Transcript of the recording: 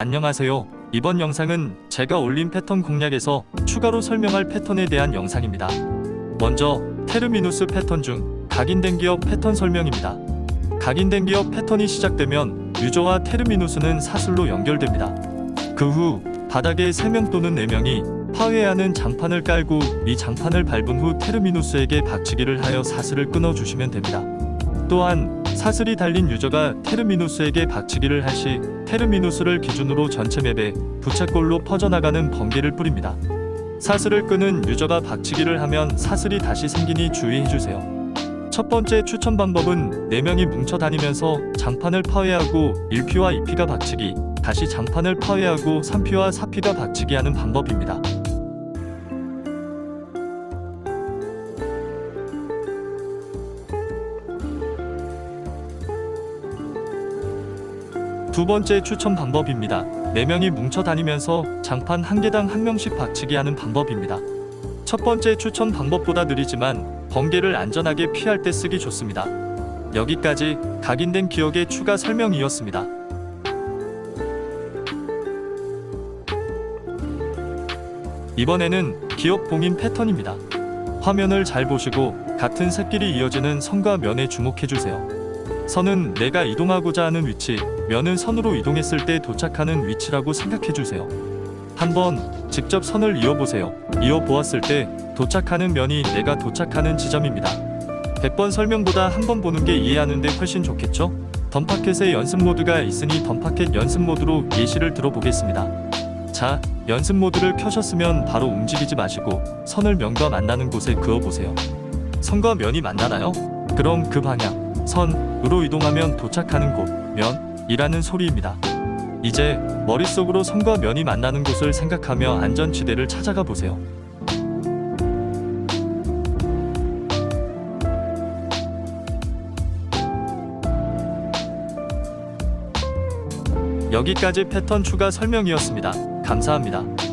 안녕하세요. 이번 영상은 제가 올린 패턴 공략에서 추가로 설명할 패턴에 대한 영상입니다. 먼저 테르미누스 패턴 중 각인된 기업 패턴 설명입니다. 각인된 기업 패턴이 시작되면 유저와 테르미누스는 사슬로 연결됩니다. 그 후 바닥에 3명 또는 4명이 파괴하는 장판을 깔고 이 장판을 밟은 후 테르미누스에게 박치기를 하여 사슬을 끊어주시면 됩니다. 또한 사슬이 달린 유저가 테르미누스에게 박치기를 할 시 테르미누스를 기준으로 전체 맵에 부채꼴로 퍼져나가는 번개를 뿌립니다. 사슬을 끄는 유저가 박치기를 하면 사슬이 다시 생기니 주의해주세요. 첫 번째 추천 방법은 4명이 뭉쳐 다니면서 장판을 파괴하고 1피와 2피가 박치기, 다시 장판을 파괴하고 3피와 4피가 박치기 하는 방법입니다. 두 번째 추천 방법입니다. 4명이 뭉쳐 다니면서 장판 한 개당 한 명씩 박치기 하는 방법입니다. 첫 번째 추천 방법보다 느리지만 번개를 안전하게 피할 때 쓰기 좋습니다. 여기까지 각인된 기억의 추가 설명이었습니다. 이번에는 기억 봉인 패턴입니다. 화면을 잘 보시고 같은 색끼리 이어지는 선과 면에 주목해 주세요. 선은 내가 이동하고자 하는 위치, 면은 선으로 이동했을 때 도착하는 위치라고 생각해 주세요. 한번 직접 선을 이어 보세요. 이어 보았을 때 도착하는 면이 내가 도착하는 지점입니다. 100번 설명보다 한 번 보는 게 이해하는데 훨씬 좋겠죠? 던파켓에 연습 모드가 있으니 던파켓 연습 모드로 예시를 들어보겠습니다. 자, 연습 모드를 켜셨으면 바로 움직이지 마시고 선을 면과 만나는 곳에 그어 보세요. 선과 면이 만나나요? 그럼 그 방향, 선으로 이동하면 도착하는 곳, 면이라는 소리입니다. 이제 머릿속으로 선과 면이 만나는 곳을 생각하며 안전지대를 찾아가 보세요. 여기까지 패턴 추가 설명이었습니다. 감사합니다.